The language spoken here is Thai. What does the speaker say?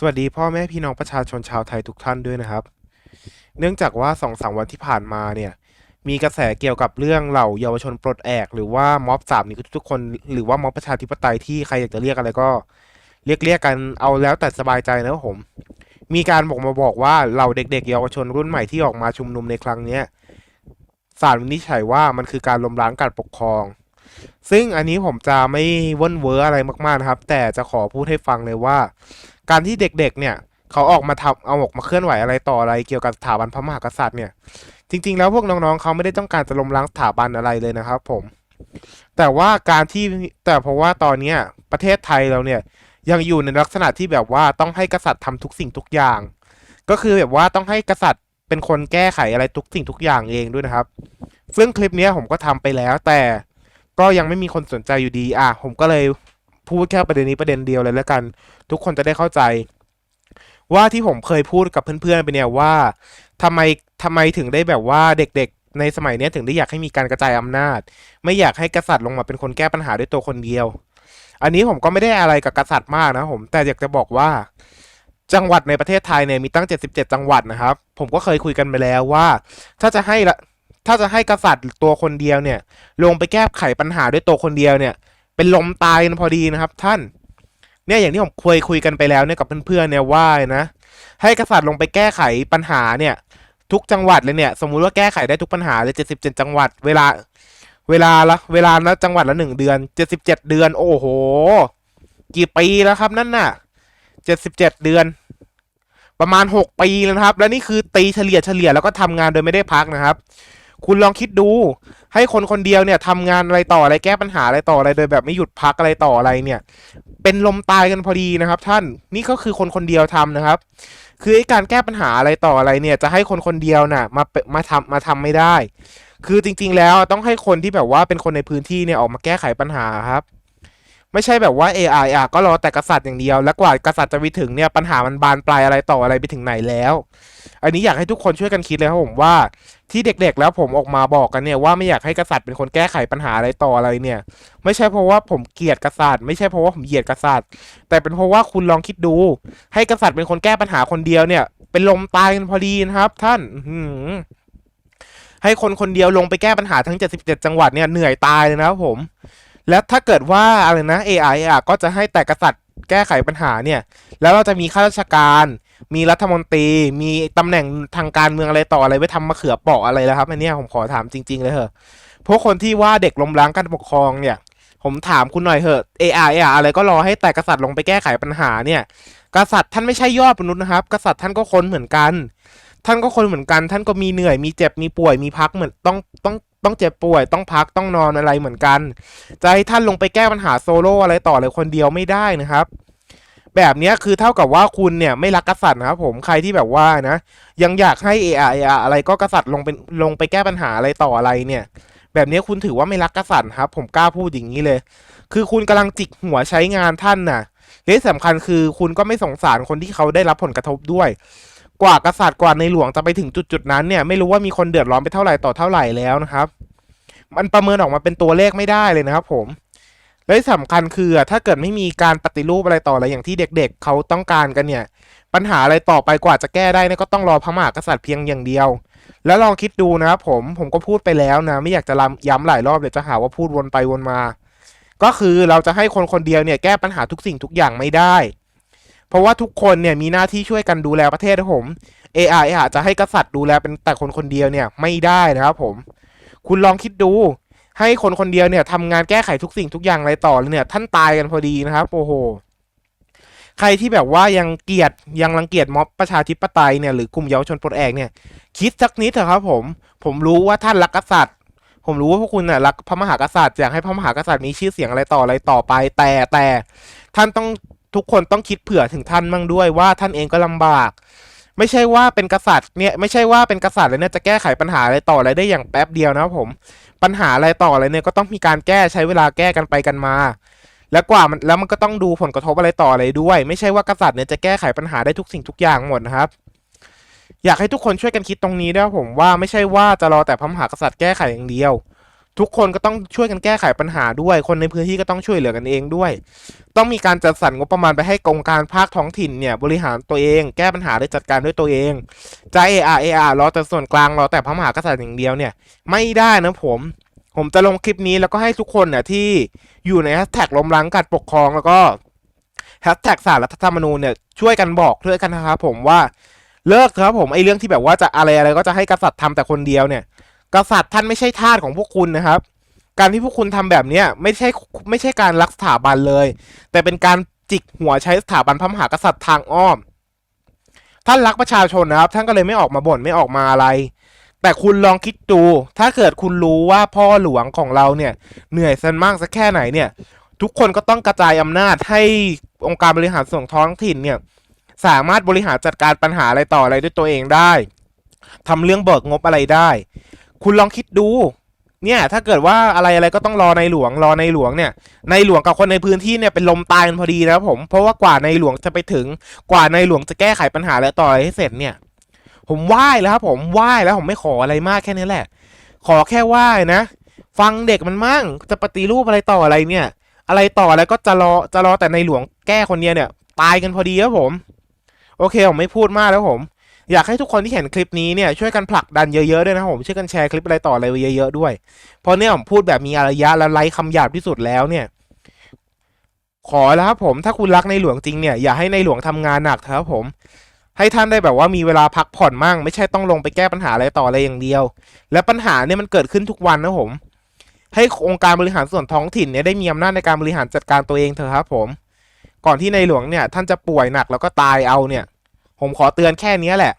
สวัสดีพ่อแม่พี่น้องประชาชนชาวไทยทุกท่านด้วยนะครับ เนื่องจากว่าสองสามวันที่ผ่านมาเนี่ย มีกระแสเกี่ยวกับเรื่องเหล่าเยาวชนปลดแอก หรือว่าม็อบสามนี่ทุกคน หรือว่าม็อบประชาธิปไตยที่ใครอยากจะเรียกอะไรก็เรียกเรียกกันเอาแล้วแต่สบายใจนะครับผม มีการบอกมาบอกว่าเหล่าเด็กๆ เยาวชนรุ่นใหม่ที่ออกมาชุมนุมในครั้งเนี้ยศาลวินิจฉัยว่ามันคือการล้มล้างการปกครอง ซึ่งอันนี้ผมจะไม่ว่นเวออะไรมากๆนะครับ แต่จะขอพูดให้ฟังเลยว่า การที่เด็กๆเนี่ยเขาออกมาทำเอาออกมาเคลื่อนไหวอะไรต่ออะไรเกี่ยวกับสถาบันพระมหากษัตริย์เนี่ยจริง ๆ แล้วพวกน้องๆเขาไม่ได้ต้องการจะล้มล้างสถาบันอะไรเลยนะครับผม แต่ว่าการที่แต่เพราะว่าตอนเนี้ยประเทศไทยเราเนี่ยยังอยู่ในลักษณะที่แบบว่าต้องให้กษัตริย์ทำทุกสิ่งทุกอย่าง ก็คือแบบว่าต้องให้กษัตริย์เป็นคนแก้ไขอะไรทุกสิ่งทุกอย่างเองด้วยนะครับ ซึ่งคลิปนี้ผมก็ทำไปแล้วแต่ก็ยังไม่มีคนสนใจอยู่ดีอะผมก็เลย พูดแค่ประเด็นนี้ประเด็นเดียวเลยแล้วกัน ทุกคนจะได้เข้าใจ ว่าที่ผมเคยพูดกับเพื่อนๆไปเนี่ยว่าทำไมทำไมถึงได้แบบว่าเด็กๆ ในสมัยนี้ถึงได้อยากให้มีการกระจายอำนาจ ไม่อยากให้กษัตริย์ลงมาเป็นคนแก้ปัญหาด้วยตัวคนเดียว อันนี้ผมก็ไม่ได้อะไรกับกษัตริย์มากนะผมแต่อยากจะบอกว่า จังหวัดในประเทศไทยเนี่ยมีตั้ง 77 จังหวัดนะครับ ผมก็เคยคุยกันไปแล้วว่า ถ้าจะให้ละถ้าจะให้กษัตริย์ตัวคนเดียวเนี่ย ลงไปแก้ไขปัญหาด้วยตัวคนเดียวเนี่ย เป็นลมตายกันพอดีนะครับ ท่าน เนี่ยอย่างที่ผมเคยคุยกันไปแล้วเนี่ยกับเพื่อนๆเนี่ยว่านะ ให้กษัตริย์ลงไปแก้ไขปัญหาเนี่ย ทุกจังหวัดเลยเนี่ย สมมุติว่าแก้ไขได้ทุกปัญหาเลย77จังหวัด เวลา เวลาละเวลาละจังหวัดละหนึ่งเดือน77เจ็ดเดือน โอ้โห กี่ปีแล้วครับนั่นน่ะ77เจ็ดเดือน ประมาณ6ปีแล้วครับ และนี่คือตีเฉลี่ยเฉลี่ยแล้วก็ทำงานโดยไม่ได้พักนะครับ คุณลองคิดดู ให้คนคนเดียวเนี่ยทำงานอะไรต่ออะไรแก้ปัญหาอะไรต่ออะไรโดยแบบไม่หยุดพักอะไรต่ออะไรเนี่ย เป็นลมตายกันพอดีนะครับ ท่านนี่ก็คือคนคนเดียวทำนะครับ คือไอ้การแก้ปัญหาอะไรต่ออะไรเนี่ย จะให้คนคนเดียวน่ะมามาทำมาทำไม่ได้ คือจริง ๆ แล้วต้องให้คนที่แบบว่าเป็นคนในพื้นที่เนี่ยออกมาแก้ไขปัญหาครับ ไม่ใช่แบบว่า AI อะก็รอแต่กษัตริย์อย่างเดียว แล้วกว่ากษัตริย์จะไปถึงเนี่ยปัญหามันบานปลายอะไรต่ออะไรไปถึงไหนแล้ว อันนี้อยากให้ทุกคนช่วยกันคิดเลยครับผมว่าที่เด็กๆ แล้วผมออกมาบอกกันเนี่ยว่าไม่อยากให้กษัตริย์เป็นคนแก้ไขปัญหาอะไรต่ออะไรเนี่ย ไม่ใช่เพราะว่าผมเกลียดกษัตริย์ ไม่ใช่เพราะว่าผมเหยียดกษัตริย์ แต่เป็นเพราะว่าคุณลองคิดดู ให้กษัตริย์เป็นคนแก้ปัญหาคนเดียวเนี่ย เป็นลมตายกันพอดีนะครับ ท่านอื้อหืให้คนคนเดียวลงไปแก้ปัญหาทั้ง 77 จังหวัดเนี่ยเหนื่อยตายเลยนะครับผม แล้วถ้าเกิดว่าอะไรนะ AI อะก็จะให้แต่กษัตริย์แก้ไขปัญหาเนี่ย แล้วเราจะมีข้าราชการ มีรัฐมนตรี มีตำแหน่งทางการเมืองอะไรต่ออะไรไว้ทำมะเขือเปาะอะไรแล้วครับอันนี้ผมขอถามจริง ๆ เลยเถอะพวกคนที่ว่าเด็กล้มล้างการปกครองเนี่ย ผมถามคุณหน่อยเถอะ AI อะอะไรก็รอให้แต่กษัตริย์ลงไปแก้ไขปัญหาเนี่ย กษัตริย์ท่านไม่ใช่ยอดมนุษย์นะครับ กษัตริย์ท่านก็คนเหมือนกัน ท่านก็คนเหมือนกัน ท่านก็มีเหนื่อย มีเจ็บ มีป่วย มีพักเหมือนต้องต้อง ต้องเจ็บป่วยต้องพักต้องนอนอะไรเหมือนกัน จะให้ท่านลงไปแก้ปัญหาโซโล่อะไรต่อเลยคนเดียวไม่ได้นะครับ แบบนี้คือเท่ากับว่าคุณเนี่ยไม่รักกษัตริย์นะครับผมใครที่แบบว่านะ ยังอยากให้ AI อะไรก็กษัตริย์ลงเป็นลงไปแก้ปัญหาอะไรต่ออะไรเนี่ย แบบนี้คุณถือว่าไม่รักกษัตริย์ครับ ผมกล้าพูดอย่างนี้เลย คือคุณกำลังจิกหัวใช้งานท่านน่ะและที่สำคัญคือคุณก็ไม่สงสารคนที่เขาได้รับผลกระทบด้วย กว่ากษัตริย์กว่าในหลวงจะไปถึงจุดจุดๆนั้นเนี่ยไม่รู้ว่ามีคนเดือดร้อนไปเท่าไหร่ต่อเท่าไหร่แล้วนะครับ มันประเมินออกมาเป็นตัวเลขไม่ได้เลยนะครับ ผมและที่สำคัญคือถ้าเกิดไม่มีการปฏิรูปอะไรต่ออะไรอย่างที่เด็ก ๆ เขาต้องการกันเนี่ย ปัญหาอะไรต่อไปกว่าจะแก้ได้นี่ก็ต้องรอพระมหากษัตริย์เพียงอย่างเดียว แล้วลองคิดดูนะครับผมผมก็พูดไปแล้วนะ ไม่อยากจะย้ำหลายรอบเดี๋ยวจะหาว่าพูดวนไปวนมา ก็คือเราจะให้คนคนเดียวเนี่ยแก้ปัญหาทุกสิ่งทุกอย่างไม่ได้ เพราะว่าทุกคนเนี่ยมีหน้าที่ช่วยกันดูแลประเทศนะผม AI อาจจะให้กษัตริย์ดูแลเป็นแต่คนคนเดียวเนี่ยไม่ได้นะครับผม คุณลองคิดดู ให้คนคนเดียวเนี่ยทำงานแก้ไขทุกสิ่งทุกอย่างอะไรต่อเลยเนี่ย ท่านตายกันพอดีนะครับโอ้โหใครที่แบบว่ายังเกลียดยังรังเกียจม็อบประชาธิปไตยเนี่ยหรือกลุ่มเยาวชนปลดแอกเนี่ย คิดสักนิดเถอะครับผม ผมรู้ว่าท่านรักกษัตริย์ ผมรู้ว่าพวกคุณน่ะรักพระมหากษัตริย์อยากให้พระมหากษัตริย์มีชื่อเสียงอะไรต่ออะไรต่อไป แต่แต่ท่านต้อง ทุกคนต้องคิดเผื่อถึงท่านมั่งด้วยว่าท่านเองก็ลำบาก ไม่ใช่ว่าเป็นกษัตริย์เนี่ยไม่ใช่ว่าเป็นกษัตริย์แล้วเนี่ยจะแก้ไขปัญหาอะไรต่ออะไรได้อย่างแป๊บเดียวนะครับผม ปัญหาอะไรต่ออะไรเนี่ยก็ต้องมีการแก้ใช้เวลาแก้กันไปกันมา แล้วกว่ามันแล้วมันก็ต้องดูผลกระทบอะไรต่ออะไรด้วย ไม่ใช่ว่ากษัตริย์เนี่ยจะแก้ไขปัญหาได้ทุกสิ่งทุกอย่างหมดนะครับอยากให้ทุกคนช่วยกันคิดตรงนี้ด้วยผมว่าไม่ใช่ว่าจะรอแต่พระมหากษัตริย์แก้ไขอย่างเดียว ทุกคนก็ต้องช่วยกันแก้ไขปัญหาด้วย คนในพื้นที่ก็ต้องช่วยเหลือกันเองด้วย ต้องมีการจัดสรรงบประมาณไปให้กองการภาคท้องถิ่นเนี่ยบริหารตัวเอง แก้ปัญหาได้จัดการด้วยตัวเองจะเออาเออารอแต่ส่วนกลางรอแต่พระมหากษัตริย์อย่างเดียวเนี่ย ไม่ได้นะผม ผมจะลงคลิปนี้แล้วก็ให้ทุกคนเนี่ยที่อยู่ในแฮชแท็กล้มล้างการปกครองแล้วก็แฮชแท็กสารรัฐธรรมนูญเนี่ยช่วยกันบอกช่วยกันนะครับผมว่าเลิกครับผมไอ้เรื่องที่แบบว่าจะอะไรอะไรก็จะให้กษัตริย์ทำแต่คนเดียวเนี่ย กษัตริย์ท่านไม่ใช่ทาสของพวกคุณนะครับ การที่พวกคุณทำแบบเนี้ยไม่ใช่ไม่ใช่การรักสถาบันเลย แต่เป็นการจิกหัวใช้สถาบันพระมหากษัตริย์ทางอ้อม ท่านรักประชาชนนะครับ ท่านก็เลยไม่ออกมาบ่นไม่ออกมาอะไร แต่คุณลองคิดดู ถ้าเกิดคุณรู้ว่าพ่อหลวงของเราเนี่ย เหนื่อยสันมากสักแค่ไหนเนี่ย ทุกคนก็ต้องกระจายอำนาจให้องค์การบริหารส่วนท้องถิ่นเนี่ยสามารถบริหารจัดการปัญหาอะไรต่ออะไรด้วยตัวเองได้ทำเรื่องเบิกงบอะไรได้ คุณลองคิดดู เนี่ยถ้าเกิดว่าอะไรอะไรก็ต้องรอในหลวงรอในหลวงเนี่ย ในหลวงกับคนในพื้นที่เนี่ยเป็นลมตายกันพอดีนะครับผมเพราะว่ากว่าในหลวงจะไปถึงกว่าในหลวงจะแก้ไขปัญหาและต่ออะไรให้เสร็จเนี่ย ผมไหว้แล้วครับผมไหว้แล้วผมไม่ขออะไรมากแค่นี้แหละ ขอแค่ไหว้นะ ฟังเด็กมันมั่งจะปฏิรูปอะไรต่ออะไรเนี่ย อะไรต่ออะไรก็จะรอจะรอแต่ในหลวงแก้คนเดียวเนี่ย ตายกันพอดีครับผม โอเคผมไม่พูดมากแล้วผม อยากให้ทุกคนที่เห็นคลิปนี้เนี่ยช่วยกันผลักดันเยอะๆด้วยนะผมช่วยกันแชร์คลิปอะไรต่ออะไรไว้เยอะๆด้วย เพราะเนี่ยผมพูดแบบมีอารยะและไร้คำหยาบที่สุดแล้วเนี่ย ขอแล้วครับผมถ้าคุณรักในหลวงจริงเนี่ยอย่าให้ในหลวงทำงานหนักเถอะครับผม ให้ท่านได้แบบว่ามีเวลาพักผ่อนมั่ง ไม่ใช่ต้องลงไปแก้ปัญหาอะไรต่ออะไรอย่างเดียว และปัญหาเนี่ยมันเกิดขึ้นทุกวันนะผม ให้องค์การบริหารส่วนท้องถิ่นเนี่ยได้มีอำนาจในการบริหารจัดการตัวเองเถอะครับผม ก่อนที่ในหลวงเนี่ยท่านจะป่วยหนักแล้วก็ตายเอาเนี่ย ผมขอเตือนแค่เนี้ยแหละ